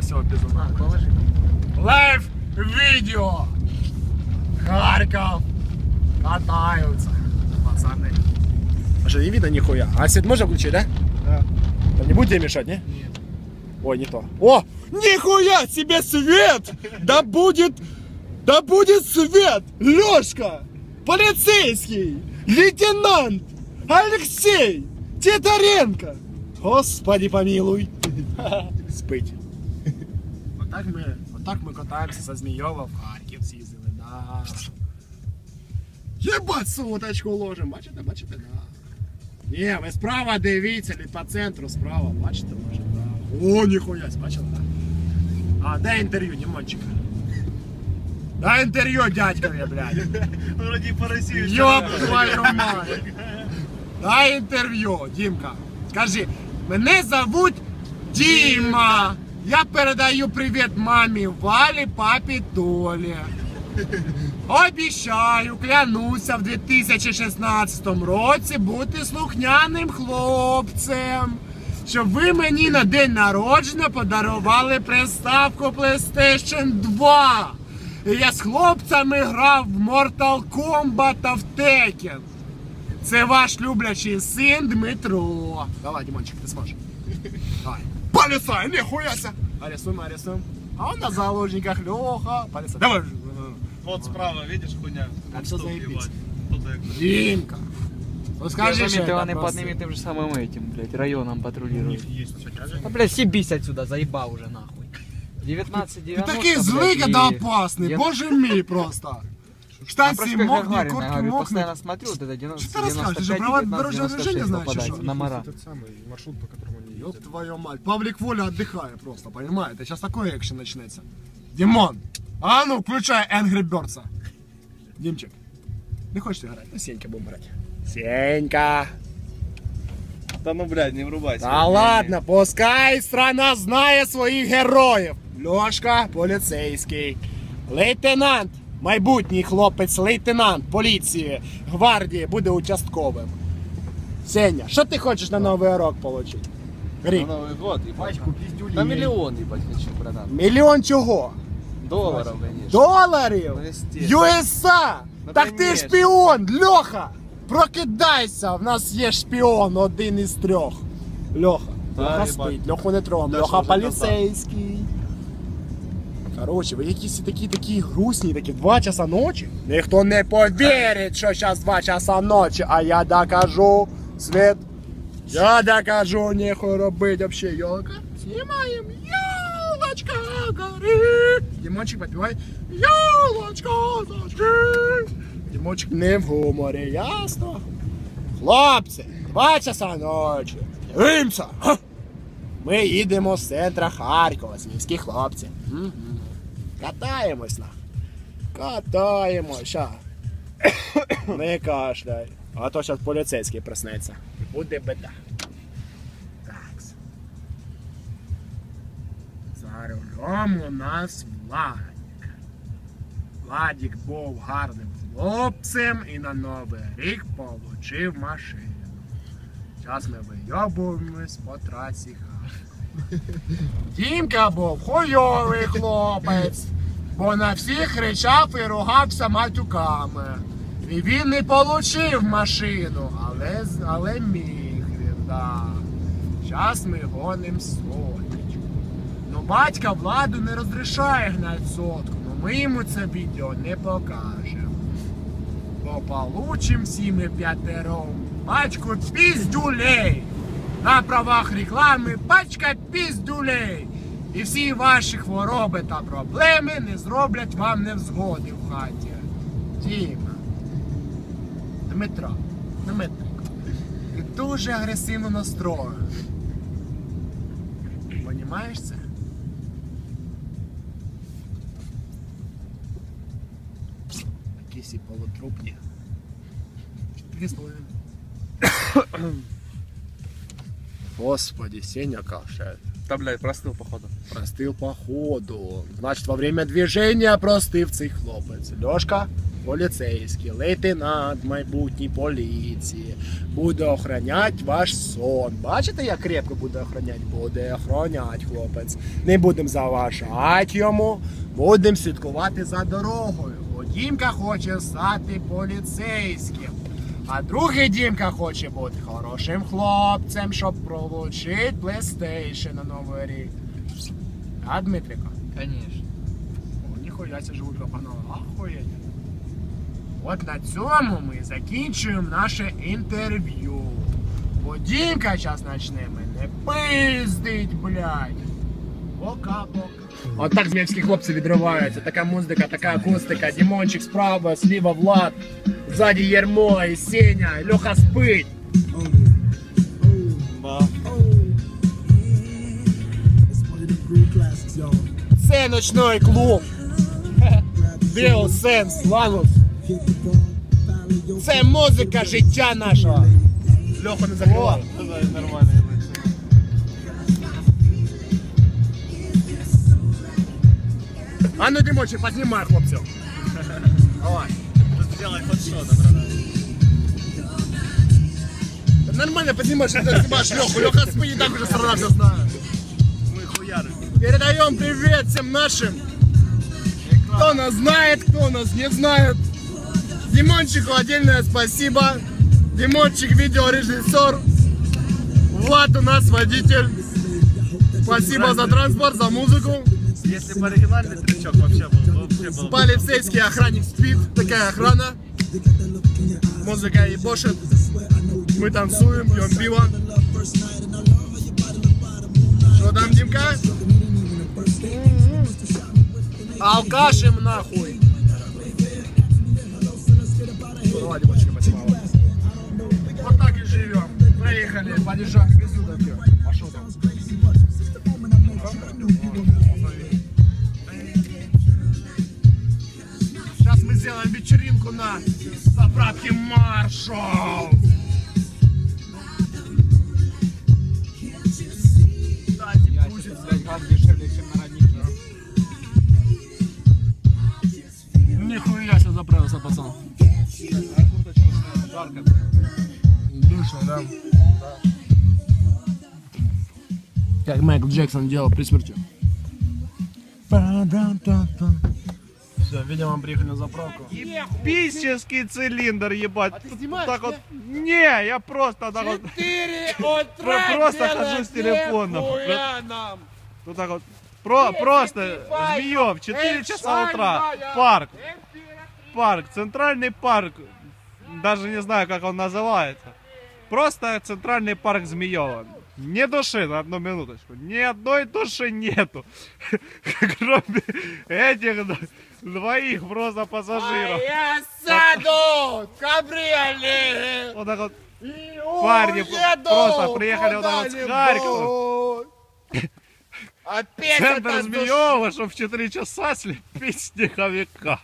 все, безумно. А, положи. Лайв видео. Харьков. Катаются. Пацаны. А что, не видно нихуя? А свет можно включить, да? Да. Не будете мешать, не? Нет. Ой, не то. О! Нихуя себе свет! Да будет... Да будет свет! Лёшка! Полицейский! Лейтенант! Алексей! Титаренко! Господи помилуй! Спить. Отак ми, отак ми катаємося со Змійова в Харків з'їздили, да. Єбать, суточку ложим, бачите, бачите, да. Ні, ви справа дивіться, не по центру справа, бачите, може, да. О, ніхуя, бачили, да? А, дай інтерв'ю, Дімончика. Дай інтерв'ю дядькові, блядь. Вроде по России. Ёб твою мать! Дай інтерв'ю, Дімка. Скажи, мене зовуть Діма. Я передаю привіт мамі Валі, папі Толі. Обіцяю, клянуся в 2016 році бути слухняним хлопцем. Щоб ви мені на день народження подарували приставку PlayStation 2. І я з хлопцями грав в Mortal Kombat та в Tekken. Це ваш люблячий син Дмитро. Давай, Димончик, ти зможеш. Давай. Полицай, нихуяся! Арестуем, арестуем. А он на заложниках Леха. Полицай. Давай. Вот справа, видишь, хуйня? А Стоп, заебись. Димка. Ну скажи, что это они под ними тем же самым этим, блядь, районом патрулируют. Да, блядь, съебись отсюда, заебал уже нахуй. 19 Ты 90 такой злый, блядь, когда. Я- Боже мой, просто. Мокнут, Гагарина, куртки я говорю, мокнут. постоянно смотрю, вот это 90, Что ты рассказываешь? Ты же 95, права 19, дорожного 96 движения знаешь, попадается что? на мара. Этот самый маршрут, по которому Ёб ездят. твою мать. Павлик Воля отдыхает просто, понимаете? Сейчас такой экшен начнется. Димон, а ну, включай Angry Birds. Димчик, не хочешь играть? Ну, Сенька будем играть. Сенька. Да ну, блядь, не врубайся. Да ладно, пускай страна знає своїх героїв. Льошка, поліцейський. Лейтенант, майбутній хлопець, лейтенант поліції, гвардії буде участковим. Сеня, що ти хочеш на новий рок отримати? Рік. На. Пачку пиздюлей. Да миллион, ебать, хочу, братан. Мільйон чого? Долларов, конечно. Доларів? Ну. USA! Ну, так ти конечно. шпіон, Льоха! Прокидайся! В нас є шпіон один із трьох. Льоха. Да, Льоха їбать. спить, Льоху не трогам, Да, Льоха вже поліцейський. Короче, ви якісь такі такі грустні, такі 2 часа ночі. Ніхто не повірить, що зараз 2 часа ночі, а я докажу, Свет. Я докажу, нехуй робить вообще, елка. Снимаем, елочка горит. Димончик, подпевай. Елочка зажги. Димончик не в гуморі, ясно? Хлопці, 2 часа ночі. Дивимося. Ми їдемо з центра Харкова, міські хлопці. Катаємось на. Катаємось. Не кашляй. А то зараз поліцейський проснеться. Буде беда. Такс. За рулем у нас Владик. Владик був гарним хлопцем і на Новий рік получив машину. Зараз ми вийобуємось по трасі Харкова. Дімка був хуйовий хлопець, бо на всіх кричав і ругався матюками. І він не получив машину, але, але міг він, да. Зараз ми гоним сонечку. Ну батька владу не розрішає гнати сотку, ну ми йому це відео не покажемо. Бо получим всі ми п'ятером пачку піздюлей. На правах реклами пачка піздюлей. І всі ваші хвороби та проблеми не зроблять вам невзгоди в хаті. Діма. Дмитро. Дмитрик. Ти дуже агресивно настроєний. Понімаєш це? Якісь і полутрупні. Господи, Сеня кашляет. Да, блядь, простыл, походу. Простыл по ходу. Значит, во время движения простив цей хлопець. Лёшка, поліцейський, лейтенант майбутній поліції буде охороняти ваш сон. Бачите, як крепко буде охороняти? Буде охороняти, хлопець. Не будемо заважати йому, будемо слідкувати за дорогою. Бо Дімка хоче стати поліцейським. А другий Дімка хоче бути хорошим хлопцем, щоб получити PlayStation на Новий рік. А, Дмитрика? Конечно. О, ніхуя ся живуть панове. Ахуєть. От на цьому ми закінчуємо наше інтерв'ю. Бо Дімка зараз почне мене пиздить, блядь. Пока-пока. От так зміївські хлопці відриваються. Така музика, така акустика. Дімончик справа, сліва Влад. Ззаді Єрмо і Сеня. і Льоха спить. Це ночной клуб. Біл Сенс, Ланус. Це музика життя нашого. Льоха не закривав. Нормально, А ну Димочі, познімай хлопців. Давай. Сделай хоть что-то, братан. Та Нормально познімаєш, що ти знімаєш Льоху. Льоха спить, і так уже страна все знає. Мы хуяры. Передаем привет всем нашим. Кто нас знает, кто нас не знает. Димончику отдельное спасибо. Димончик видеорежиссер. Влад у нас водитель. Спасибо за транспорт, за музыку. Если бы оригинальный трючок вообще был, вообще был бы Полицейский охранник спит. Такая охрана. Музыка ебошит. Мы танцуем, пьем пиво. Что там, Димка? Алкашем нахуй. Давай, Димочка, спасибо. Вот так и живем. Проехали, подъезжаем к Безудовке. А что там? Вечеринку на заправке Маршал. Кстати, Я сейчас, блядь, газ дешевле, чем на роднике. Нихуя себе заправился, пацан. жарко. Душно, да? Как Майкл Джексон делал при смерти. Все, видимо, мы приехали на заправку. Писческий цилиндр, ебать. ты снимаешь, так вот. Не, я просто так вот. Четыре утра просто хожу с телефоном. Вот так вот. Про, просто Змеев, 4 часа утра. Парк. Парк. Центральный парк. Даже не знаю, как он называется. Просто центральный парк Змеева. Не души на одну минуточку. Ни одной души нету. Кроме этих двоих просто А пассажиров. я сяду в кабриолет Вот так вот. и Парни просто приехали вот так вот с. Харькова. Опять Центр Змеева, чтобы в 4 часа слепить снеговика.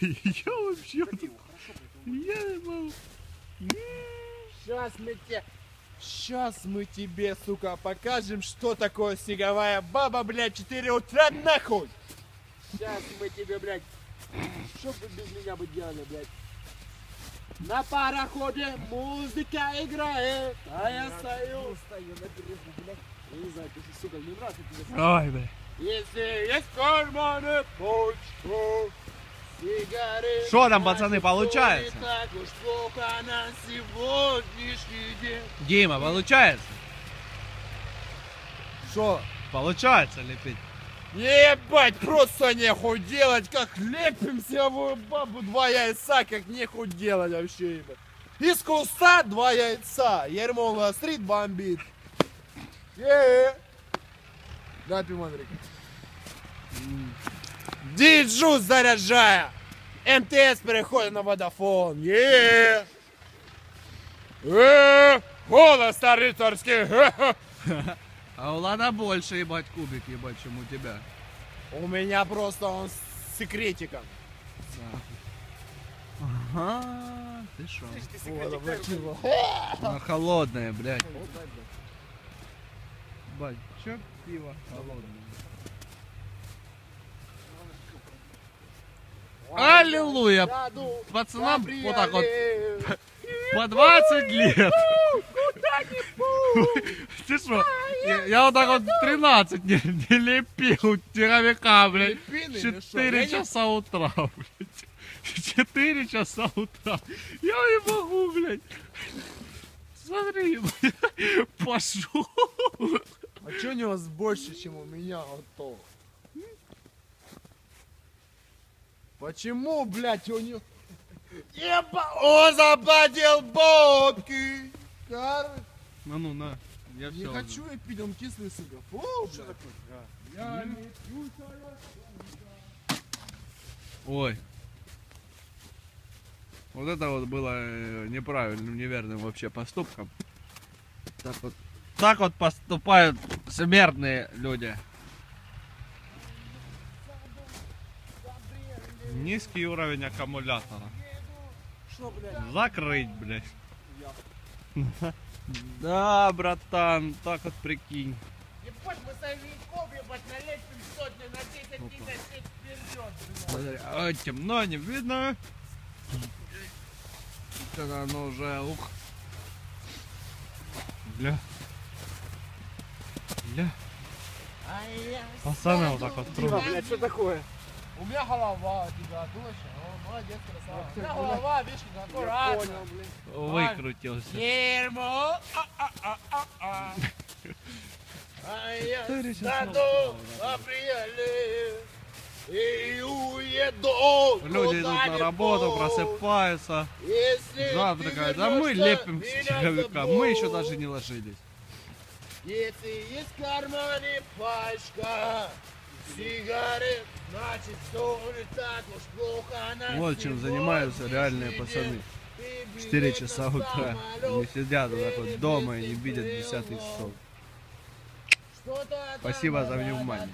Я вообще... Я не могу. Сейчас мы тебе... Сейчас мы тебе, сука, покажем, что такое снеговая баба, блядь, 4 утра нахуй! Сейчас мы тебе, блядь... Что вы без меня бы делали, блядь? На пароходе музыка играет, а я стою, стою на берегу, блядь. Я не знаю, ты, сука, не нравится тебе. Ой, бля. Если есть в кармане почту, сигареты... Шо там, пацаны, получается? Так уж плохо на сегодняшний день. Дима, получается? Что? Получается лепить. Ебать, просто нехуй делать, как лепим силовую бабу, два яйца, как нехуй делать вообще, ебать. Из куста два яйца, Ермолова стрит бомбит. Е-е. Да, Пиманрик. Диджу заряжая. МТС переходит на водофон. Е. Э, голос рыцарский. А у Лана больше, ебать, кубик, ебать, чем у тебя. У меня просто он с секретиком. Ага, ты шо? Она холодная, блядь. Бать, чё пиво холодное? аллилуйя. Пацанам вот так вот по 20 лет. Ты что? Я, я вот так вот 13 не, не лепил тировика, блядь. Лепины или что? 4 часа утра, блядь. 4 часа утра. Я не могу, блядь. Смотри, блядь. Пошел. А чё у него больше, чем у меня то? Почему, блядь, у него... Еба, он заплатил бабки! Короче, Ну, ну, на. Я не все. хочу я пить, он кислый сыграл. Фу, блядь. Я не пью, Ой. Вот это вот было э, неправильным, неверным вообще поступком. Так вот, так вот поступают смертные люди. Низкий уровень аккумулятора. Что, блядь? Закрыть, блядь. Да, братан, так вот прикинь. Ебать, мы сорняков, ебать, налепим сотни на 10 тысяч вперед, блядь. Смотри, ой, темно, не видно. Это оно уже, ух. Бля. Бля. Пацаны вот так вот трудно. блядь, что такое? У меня голова у тебя точно. О, молодец, красава. У меня голова, видишь, как аккуратно. Выкрутился. А-а-а-а-а. А я в апреле и уеду Люди идут на работу, просыпаются, Если завтракают, а мы лепим снеговика. Мы еще даже не ложились. Если есть в кармане пачка сигарет, значит все не так уж плохо на Вот чем занимаются реальные пацаны. Ты 4 билет часа утра. Они сидят вот так вот дома и не видят десятый часов. Спасибо за внимание.